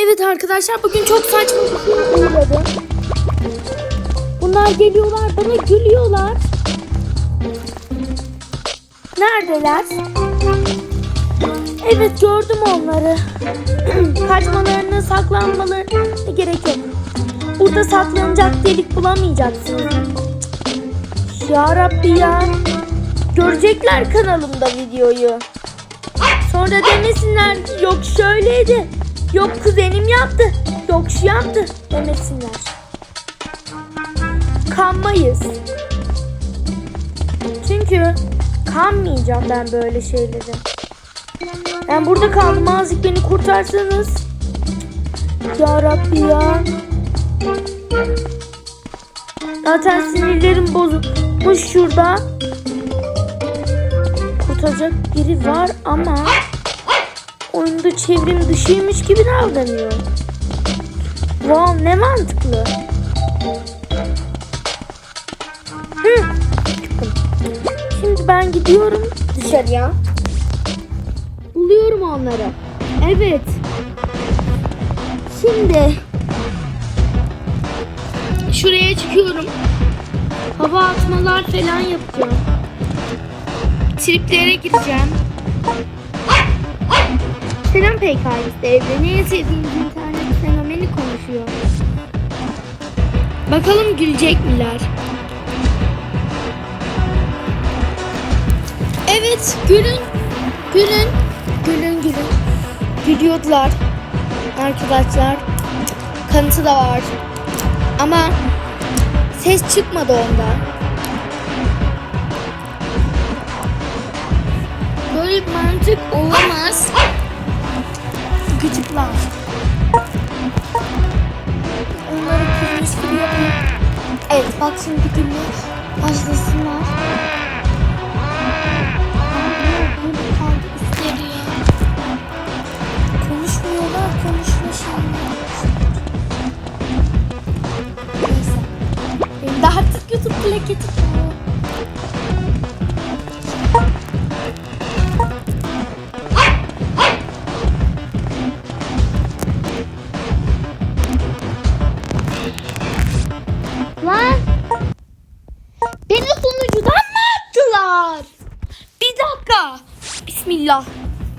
Evet arkadaşlar bugün çok saçma bir şey uğradım. Bunlar geliyorlar bana gülüyorlar. Neredeler? Evet gördüm onları. Kaçmalarını, saklanmalarına gerek yok. Burada saklanacak delik bulamayacaksınız. Ya Rabbi ya. Görecekler kanalımda videoyu. Sonra demesinler yok şöyleydi. Yok kuzenim yaptı. Yok şu yaptı demesinler. Kanmayız. Çünkü kanmayacağım ben böyle şeyleri. Ben burada kaldım azıcık beni kurtarsanız. Ya Rabbi ya. Zaten sinirlerim bozulmuş şurada. Kurtaracak biri var ama oyunda çevrim dışıymış gibi davranıyor. Wow ne mantıklı. Hı. Şimdi ben gidiyorum dışarıya. Buluyorum onları. Evet. Şimdi şuraya çıkıyorum. Hava atmalar falan yapacağım. Triplere gireceğim. Selam PKS'de evde neye sevdiğiniz internet fenomeni konuşuyor. Bakalım gülecek miler? Evet gülün. Gülün. Gülün gülün. Gülüyordular. Arkadaşlar. Kanıtı da var. Ama ses çıkmadı onda. Böyle bir mantık olamaz. Gıcıklar. Onları kırmış gibi yapayım. Evet bak şimdi gülmeye başlasınlar. Konuşmuyorlar konuşma şimdi. Neyse. Benim de artık YouTube plaketim Dakika. Bismillah.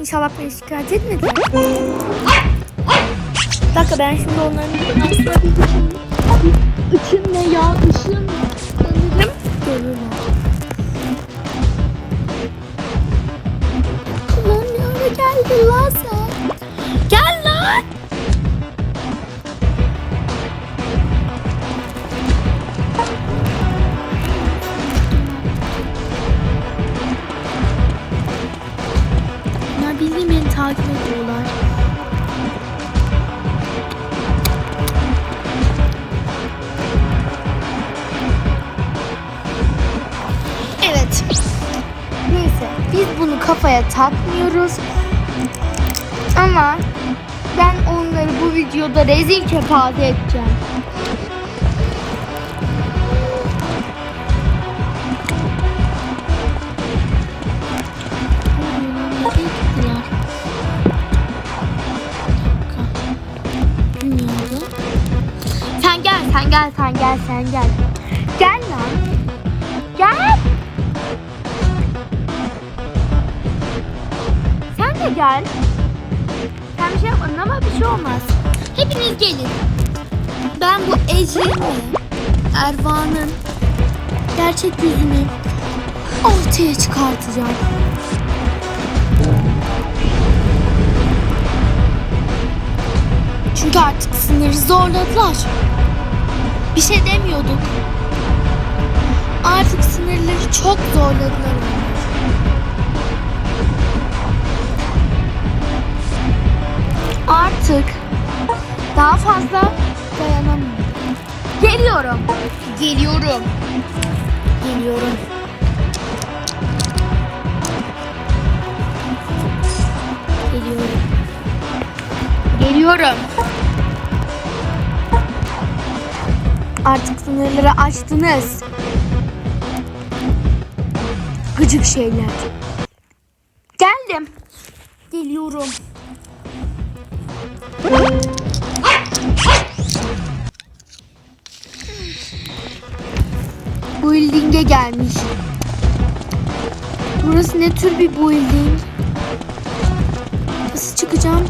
İnşallah beni şikayet etmediler. Bir dakika ben şimdi onların Işın ne ya? Işın görürler. Lan ne ara geldin lan sen? Gel lan! Takip ediyorlar. Evet. Neyse biz bunu kafaya takmıyoruz. Ama ben onları bu videoda rezil kepaze edeceğim. Gel, sen gel, gel. Lan. Gel. Sen de gel. Sen bir şey yapmadın ama bir şey olmaz. Hepiniz gelin. Ben bu Ecrin'le Erva'nın gerçek yüzünü ortaya çıkartacağım. Çünkü artık sınırı zorladılar. Bir şey demiyorduk. Artık sınırları çok zorladılar. Artık daha fazla dayanamıyorum. Geliyorum. Geliyorum. Geliyorum. Geliyorum. Geliyorum. Artık sınırları açtınız. Gıcık şeyler. Geldim. Geliyorum. Building'e gelmiş. Burası ne tür bir building? Nasıl çıkacağım?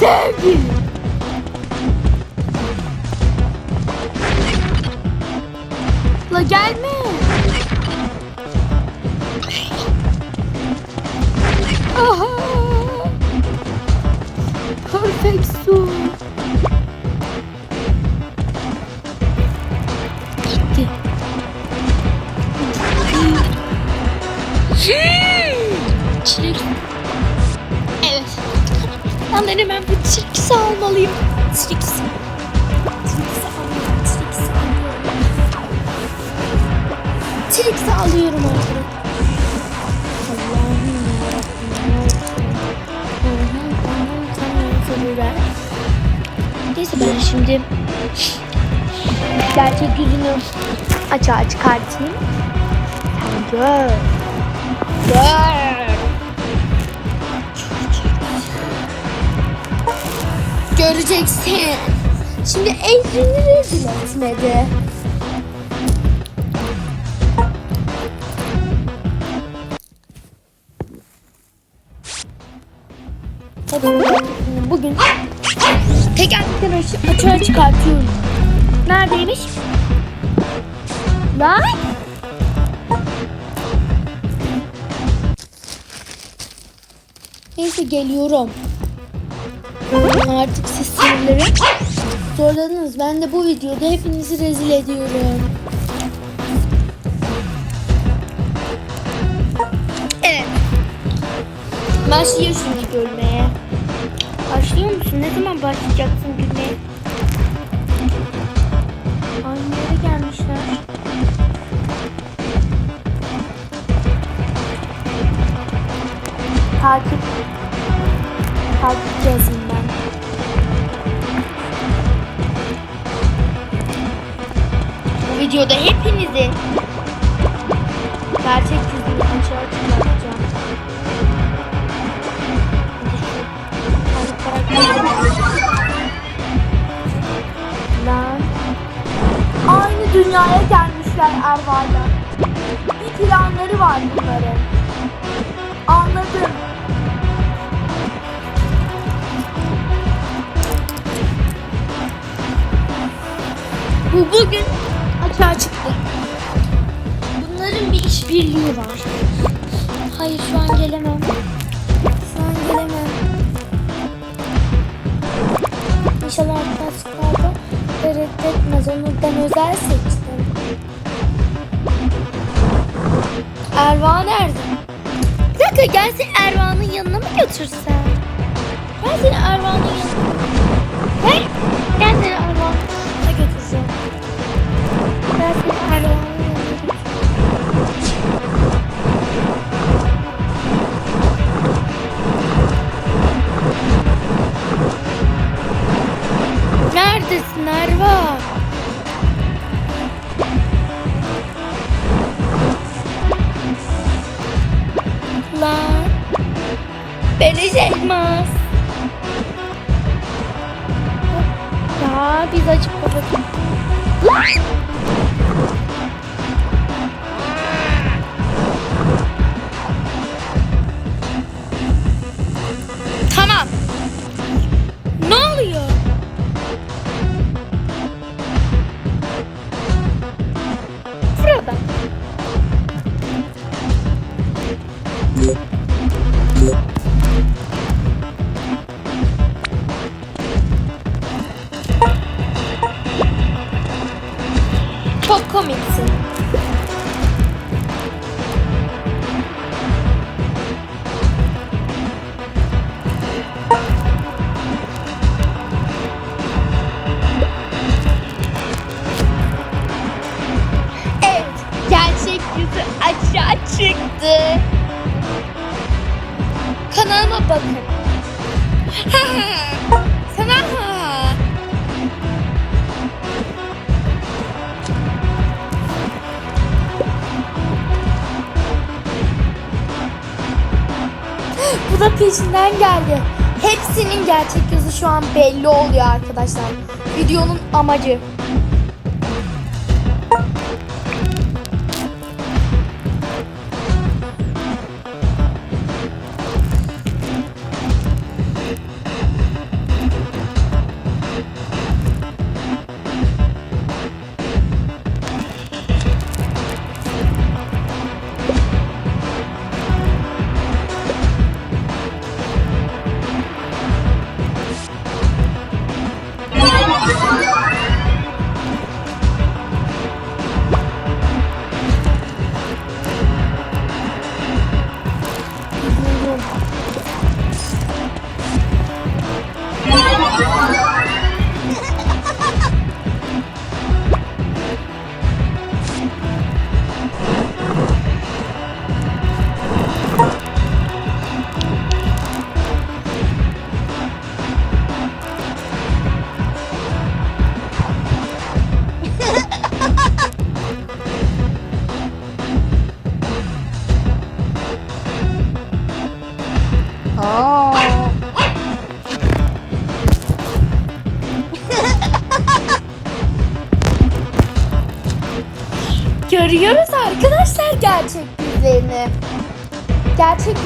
Sevgi. La gelme. Çirkisi almalıyım. Alıyorum. Çirkisi alıyorum artık. Allah'ım yarabbim. Neyse ben şimdi gerçek yüzünü açığa çıkartayım. Sen gör. Gör. Göreceksin. Şimdi Ecrin'i rezil etmedi. Bugün tekerlekleri aç- açığa çıkartıyorum. Neredeymiş? Lan? Neyse geliyorum. Artık siz zorladınız. Ben de bu videoda hepinizi rezil ediyorum. Evet. Başlıyor şimdi gülmeye. Başlıyor musun? Ne zaman başlayacaksın gülmeye? Aynı yere gelmişler. Takip. Takip yazayım videoda hepinizi gerçek yüzünü açığa çıkartacağım. Lan. Aynı dünyaya gelmişler Erva'yla. Bir planları var bunların. Anladım. Bu bugün açığa çıktı. Bunların bir işbirliği var. Hayır şu an gelemem. Şu an gelemem. İnşallah arkadaşlar da reddetmez. Onu ben özel seçtim. Erva nerede? Bir dakika gel seni Erva'nın yanına mı götürsem? Gel seni Erva'nın yanına. Gel. Gel peşinden geldi. Hepsinin gerçek yüzü şu an belli oluyor arkadaşlar. Videonun amacı.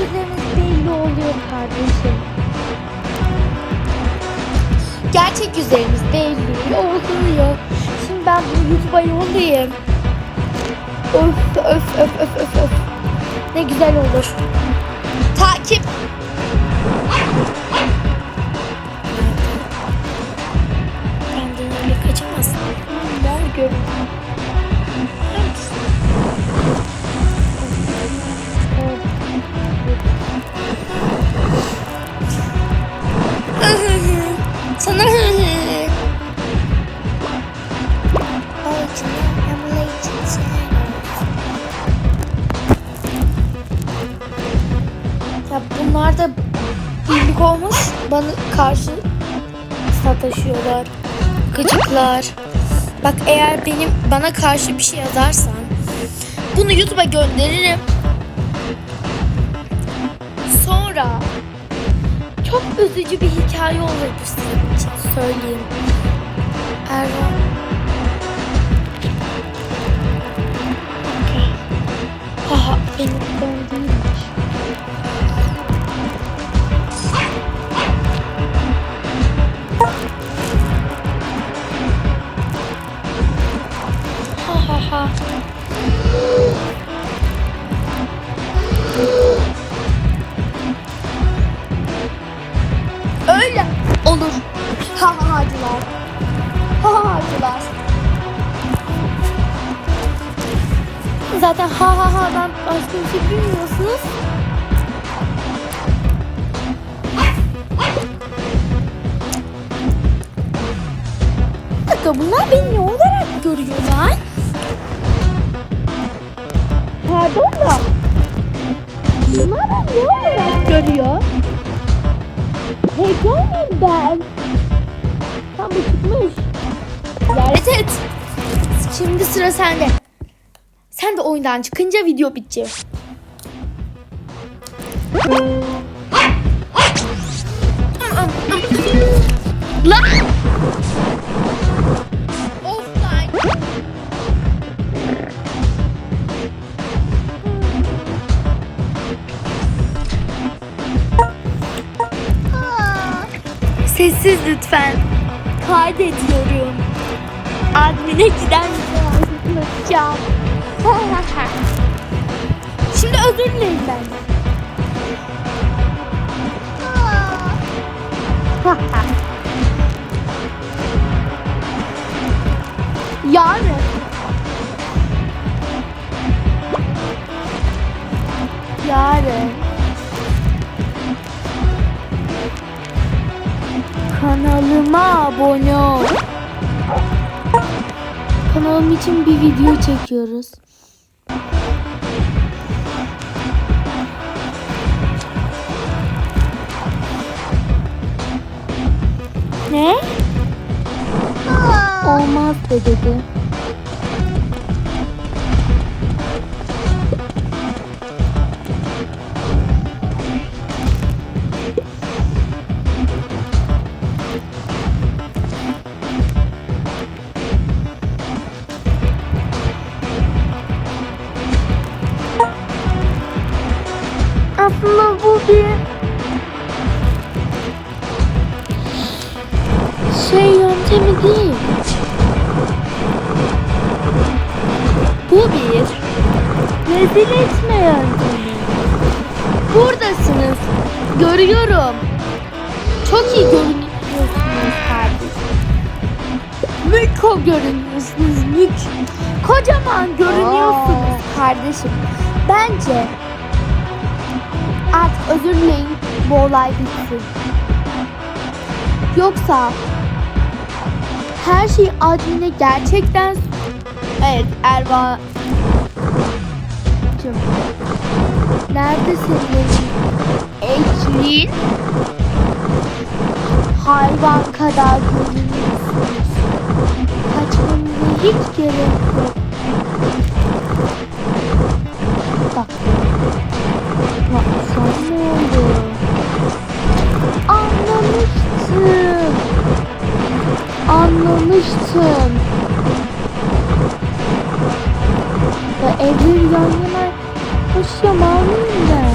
Yüzleriniz belli oluyor kardeşim. Gerçek yüzleriniz belli oluyor. Şimdi ben bunu YouTube'a yollayayım. Öf öf öf öf öf öf. Ne güzel olur. Takip. Benim bana karşı bir şey yazarsan bunu YouTube'a gönderirim. Sonra çok üzücü bir hikaye olur bu sizin için söyleyeyim. Ervan. Okey. Haha benim ben değilmiş. Ha ha ha. Öyle olur. Ha ha hacılar. Ha ha hacılar. Zaten ha ha ha'dan başka bir şey bilmiyorsunuz. Dakika bunlar beni ne olarak görüyorlar? Pardon da. Bunlar ne olarak görüyor? Miyim ben? Tam bu çıkmış. Lanet et. Şimdi sıra sende. Sen de oyundan çıkınca video bitecek. Lan! Sessiz lütfen. Kaydediyorum. Admine gider yazılacağım. Şimdi özür dilerim ben. yani. Yarın. Kanalıma abone ol. Kanalım için bir video çekiyoruz. Ne? Olmaz be dedi. Rezil etme yöntemi. Buradasınız. Görüyorum. Çok iyi görünüyorsunuz kardeşim. Miko görünüyorsunuz. Mük. Kocaman görünüyorsunuz kardeşim. Bence artık özür dileyin bu olay bitsin. Yoksa her şey admine gerçekten evet Erva Nerede senin Ecrin? Hayvan kadar görünüyorsunuz. Kaçmanıza hiç gerek yok. Bak. Bak sen ne oldu? Anlamıştım. Anlamıştım. Ya evleri yan taşıyamam mıyım ben?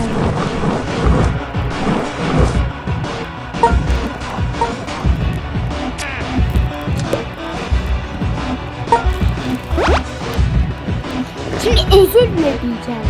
Şimdi özür dileyeceğim. Özür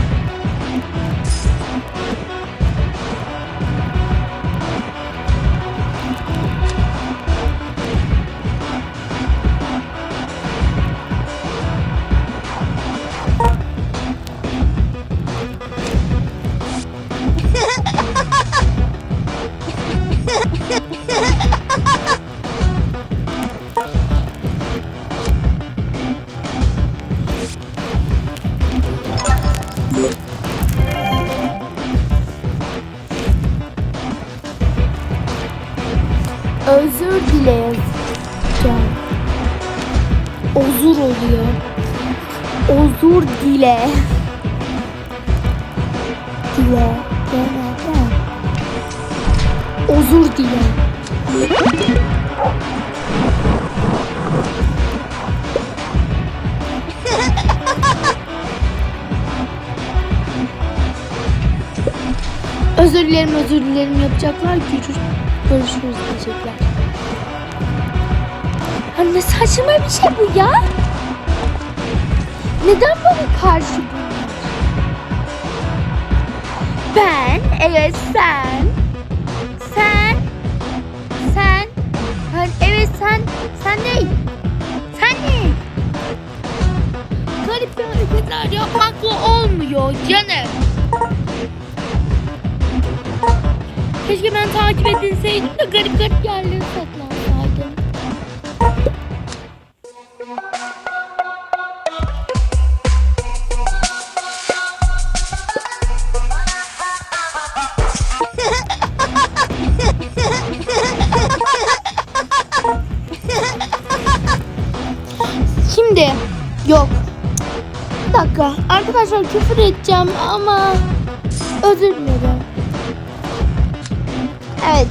Özür dilerim, özür dilerim yapacaklar. Görüş, görüşürüz diyecekler. Ha ne saçma bir şey bu ya. Neden bana karşı? Ben, evet sen. Sen. Sen. Ha, evet sen. Sen ne? Sen ne? Garip bir hareketler yapmakla olmuyor canım. Keşke ben takip edilseydim de garip garip yerlere saklansaydım. Şimdi yok. Bir dakika arkadaşlar küfür edeceğim ama özür dilerim. Evet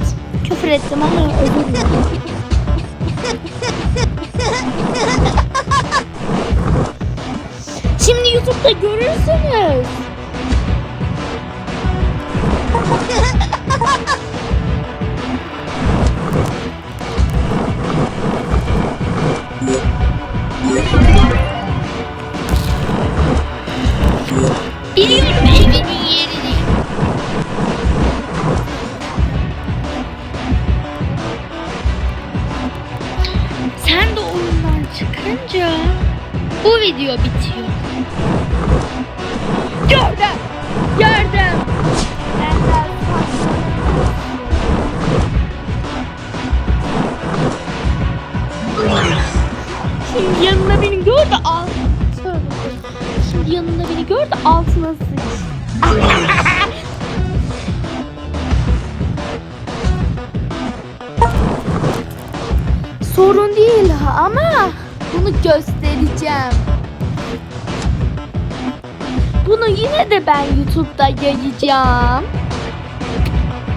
küfür ettim ama özür. Şimdi YouTube'da görürsünüz. Biliyorum bu video bitiyor. Gördüm. Gördüm. Şimdi yanına beni gör de al. Şimdi yanında beni gör de altına sıç. Sorun değil ama bunu göstereceğim. Bunu yine de ben YouTube'da yayacağım.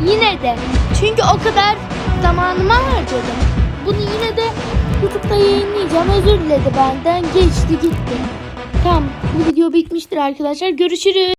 Yine de. Çünkü o kadar zamanımı harcadım. Bunu yine de YouTube'da yayınlayacağım. Özür diledi benden. Geçti gitti. Tamam. Bu video bitmiştir arkadaşlar. Görüşürüz.